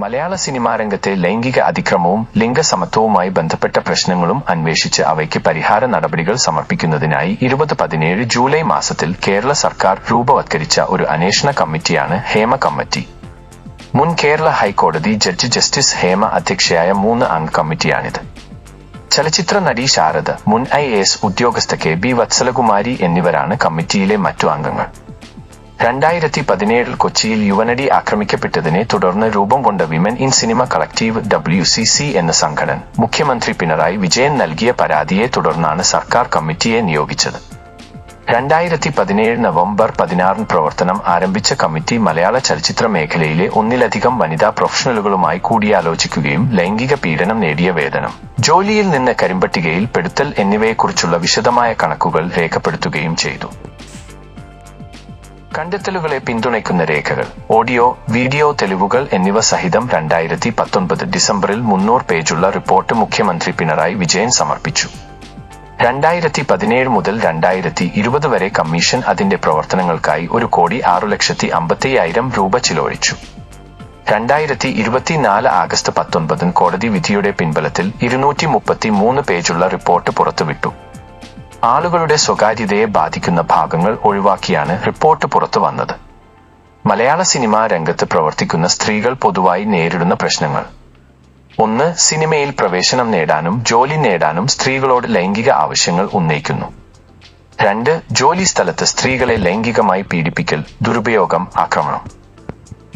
മലയാള cinema രംഗത്തെ ലൈംഗിക അതിക്രമവും ലിംഗസമത്വവുമായി ബന്ധപ്പെട്ട പ്രശ്നങ്ങളും അന്വേഷിച്ച് അവയ്ക്ക് പരിഹാര നടപടികൾ സമർപ്പിക്കുന്നതിനായി ഇരുപത് പതിനേഴ് ജൂലൈ മാസത്തിൽ കേരള സർക്കാർ രൂപവത്കരിച്ച ഒരു അന്വേഷണ കമ്മിറ്റിയാണ് ഹേമ കമ്മിറ്റി. മുൻ കേരള ഹൈക്കോടതി ജഡ്ജി ജസ്റ്റിസ് ഹേമ അധ്യക്ഷയായ മൂന്ന് അംഗ കമ്മിറ്റിയാണിത്. ചലച്ചിത്ര നടി ശാരദ മുൻ ഐ ഉദ്യോഗസ്ഥ കെ ബി വത്സലകുമാരി എന്നിവരാണ് കമ്മിറ്റിയിലെ മറ്റു അംഗങ്ങൾ. രണ്ടായിരത്തി പതിനേഴിൽ കൊച്ചിയിൽ യുവനടി ആക്രമിക്കപ്പെട്ടതിനെ തുടർന്ന് രൂപം കൊണ്ട women in cinema collective W C C എന്ന സംഘടന മുഖ്യമന്ത്രി പിണറായി വിജയൻ നൽകിയ പരാതിയെ തുടർന്നാണ് സർക്കാർ കമ്മിറ്റിയെ നിയോഗിച്ചത്. രണ്ടായിരത്തി പതിനേഴ് നവംബർ പതിനാറിന് പ്രവർത്തനം ആരംഭിച്ച കമ്മിറ്റി മലയാള ചലച്ചിത്ര മേഖലയിലെ ഒന്നിലധികം വനിതാ പ്രൊഫഷണലുകളുമായി കൂടിയാലോചിക്കുകയും ലൈംഗിക പീഡനം നേടിയ വേതനം. ജോലിയിൽ നിന്ന് കരിമ്പട്ടികയിൽ പെടുത്തൽ എന്നിവയെക്കുറിച്ചുള്ള വിശദമായ കണക്കുകൾ രേഖപ്പെടുത്തുകയും ചെയ്തു. കണ്ടെത്തലുകളെ പിന്തുണയ്ക്കുന്ന രേഖകൾ ഓഡിയോ വീഡിയോ തെളിവുകൾ എന്നിവ സഹിതം രണ്ടായിരത്തി പത്തൊൻപത് ഡിസംബറിൽ മുന്നൂറ് പേജുള്ള റിപ്പോർട്ട് മുഖ്യമന്ത്രി പിണറായി വിജയൻ സമർപ്പിച്ചു. രണ്ടായിരത്തി പതിനേഴ് മുതൽ രണ്ടായിരത്തി ഇരുപത് വരെ കമ്മീഷൻ അതിന്റെ പ്രവർത്തനങ്ങൾക്കായി ഒരു കോടി ആറു ലക്ഷത്തി അമ്പത്തിയായിരം രൂപ ചിലവഴിച്ചു. രണ്ടായിരത്തി ഇരുപത്തിനാല് ആഗസ്റ്റ് പത്തൊൻപതിന് കോടതി വിധിയുടെ പിൻബലത്തിൽ ഇരുന്നൂറ്റി മുപ്പത്തി മൂന്ന് പേജുള്ള റിപ്പോർട്ട് പുറത്തുവിട്ടു. ആളുകളുടെ സ്വകാര്യതയെ ബാധിക്കുന്ന ഭാഗങ്ങൾ ഒഴിവാക്കിയാണ് റിപ്പോർട്ട് പുറത്തു വന്നത്. മലയാള സിനിമാ രംഗത്ത് പ്രവർത്തിക്കുന്ന സ്ത്രീകൾ പൊതുവായി നേരിടുന്ന പ്രശ്നങ്ങൾ. ഒന്ന് സിനിമയിൽ പ്രവേശനം നേടാനും ജോലി നേടാനും സ്ത്രീകളോട് ലൈംഗിക ആവശ്യങ്ങൾ ഉന്നയിക്കുന്നു. രണ്ട് ജോലി സ്ഥലത്ത് സ്ത്രീകളെ ലൈംഗികമായി പീഡിപ്പിക്കൽ ദുരുപയോഗം ആക്രമണം.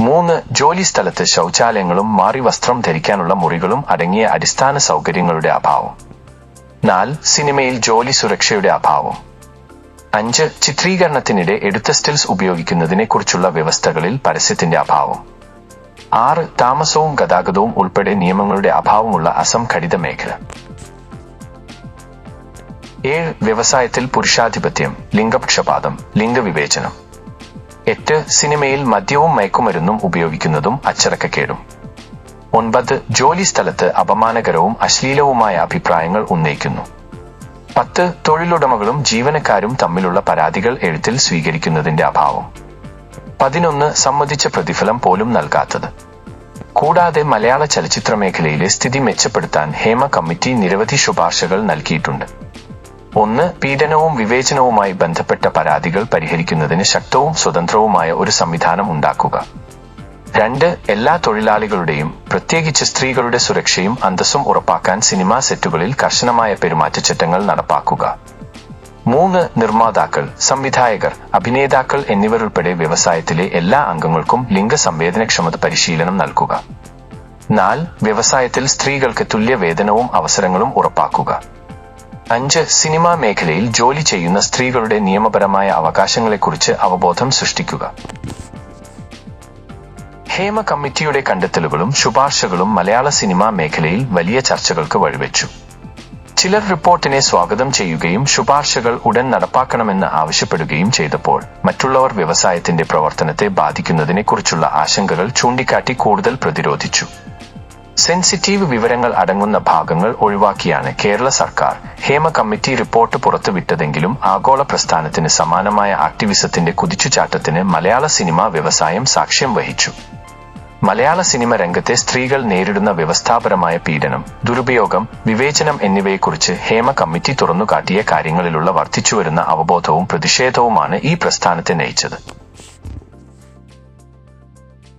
മൂന്ന് ജോലി സ്ഥലത്ത് ശൗചാലയങ്ങളും മാറി വസ്ത്രം ധരിക്കാനുള്ള മുറികളും അടങ്ങിയ അടിസ്ഥാന സൗകര്യങ്ങളുടെ അഭാവം. നാല് സിനിമയിൽ ജോലി സുരക്ഷയുടെ അഭാവം. അഞ്ച് ചിത്രീകരണത്തിനിടെ എടുത്ത സ്റ്റിൽസ് ഉപയോഗിക്കുന്നതിനെക്കുറിച്ചുള്ള വ്യവസ്ഥകളിൽ പരസ്യത്തിന്റെ അഭാവം. ആറ് താമസവും ഗതാഗതവും ഉൾപ്പെടെ നിയമങ്ങളുടെ അഭാവമുള്ള അസംഘടിത മേഖല. ഏഴ് വ്യവസായത്തിൽ പുരുഷാധിപത്യം ലിംഗപക്ഷപാതം ലിംഗവിവേചനം. എട്ട് സിനിമയിൽ മദ്യവും മയക്കുമരുന്നും ഉപയോഗിക്കുന്നതും അച്ചടക്കക്കേടും. ഒൻപത് ജോലി സ്ഥലത്ത് അപമാനകരവും അശ്ലീലവുമായ അഭിപ്രായങ്ങൾ ഉന്നയിക്കുന്നു. പത്ത് തൊഴിലുടമകളും ജീവനക്കാരും തമ്മിലുള്ള പരാതികൾ എഴുത്തിൽ സ്വീകരിക്കുന്നതിന്റെ അഭാവം. പതിനൊന്ന് സമ്മതിച്ച പ്രതിഫലം പോലും നൽകാത്തത്. കൂടാതെ മലയാള ചലച്ചിത്ര മേഖലയിലെ സ്ഥിതി മെച്ചപ്പെടുത്താൻ ഹേമ കമ്മിറ്റി നിരവധി ശുപാർശകൾ നൽകിയിട്ടുണ്ട്. ഒന്ന് പീഡനവും വിവേചനവുമായി ബന്ധപ്പെട്ട പരാതികൾ പരിഹരിക്കുന്നതിന് ശക്തവും സ്വതന്ത്രവുമായ ഒരു സംവിധാനം ഉണ്ടാക്കുക. രണ്ട് എല്ലാ തൊഴിലാളികളുടെയും പ്രത്യേകിച്ച് സ്ത്രീകളുടെ സുരക്ഷയും അന്തസ്സും ഉറപ്പാക്കാൻ സിനിമാ സെറ്റുകളിൽ കർശനമായ പെരുമാറ്റച്ചട്ടങ്ങൾ നടപ്പാക്കുക. മൂന്ന് നിർമ്മാതാക്കൾ സംവിധായകർ അഭിനേതാക്കൾ എന്നിവരുൾപ്പെടെ വ്യവസായത്തിലെ എല്ലാ അംഗങ്ങൾക്കും ലിംഗസംവേദനക്ഷമത പരിശീലനം നൽകുക. നാല് വ്യവസായത്തിൽ സ്ത്രീകൾക്ക് തുല്യ വേതനവും അവസരങ്ങളും ഉറപ്പാക്കുക. അഞ്ച് സിനിമാ മേഖലയിൽ ജോലി ചെയ്യുന്ന സ്ത്രീകളുടെ നിയമപരമായ അവകാശങ്ങളെക്കുറിച്ച് അവബോധം സൃഷ്ടിക്കുക. ഹേമ കമ്മിറ്റിയുടെ കണ്ടെത്തലുകളും ശുപാർശകളും മലയാള സിനിമാ മേഖലയിൽ വലിയ ചർച്ചകൾക്ക് വഴിവെച്ചു. ചിലർ റിപ്പോർട്ടിനെ സ്വാഗതം ചെയ്യുകയും ശുപാർശകൾ ഉടൻ നടപ്പാക്കണമെന്ന് ആവശ്യപ്പെടുകയും ചെയ്തപ്പോൾ മറ്റുള്ളവർ വ്യവസായത്തിന്റെ പ്രവർത്തനത്തെ ബാധിക്കുന്നതിനെക്കുറിച്ചുള്ള ആശങ്കകൾ ചൂണ്ടിക്കാട്ടി കൂടുതൽ പ്രതിരോധിച്ചു. സെൻസിറ്റീവ് വിവരങ്ങൾ അടങ്ങുന്ന ഭാഗങ്ങൾ ഒഴിവാക്കിയാണ് കേരള സർക്കാർ ഹേമ കമ്മിറ്റി റിപ്പോർട്ട് പുറത്തുവിട്ടതെങ്കിലും ആഗോള പ്രസ്ഥാനത്തിന് സമാനമായ ആക്ടിവിസത്തിന്റെ കുതിച്ചുചാട്ടത്തിന് മലയാള സിനിമാ വ്യവസായം സാക്ഷ്യം വഹിച്ചു. മലയാള സിനിമ രംഗത്തെ സ്ത്രീകൾ നേരിടുന്ന വ്യവസ്ഥാപരമായ പീഡനം ദുരുപയോഗം വിവേചനം എന്നിവയെക്കുറിച്ച് ഹേമ കമ്മിറ്റി തുറന്നുകാട്ടിയ കാര്യങ്ങളിലുള്ള വർദ്ധിച്ചുവരുന്ന അവബോധവും പ്രതിഷേധവുമാണ് ഈ പ്രസ്ഥാനത്തെ നയിച്ചത്.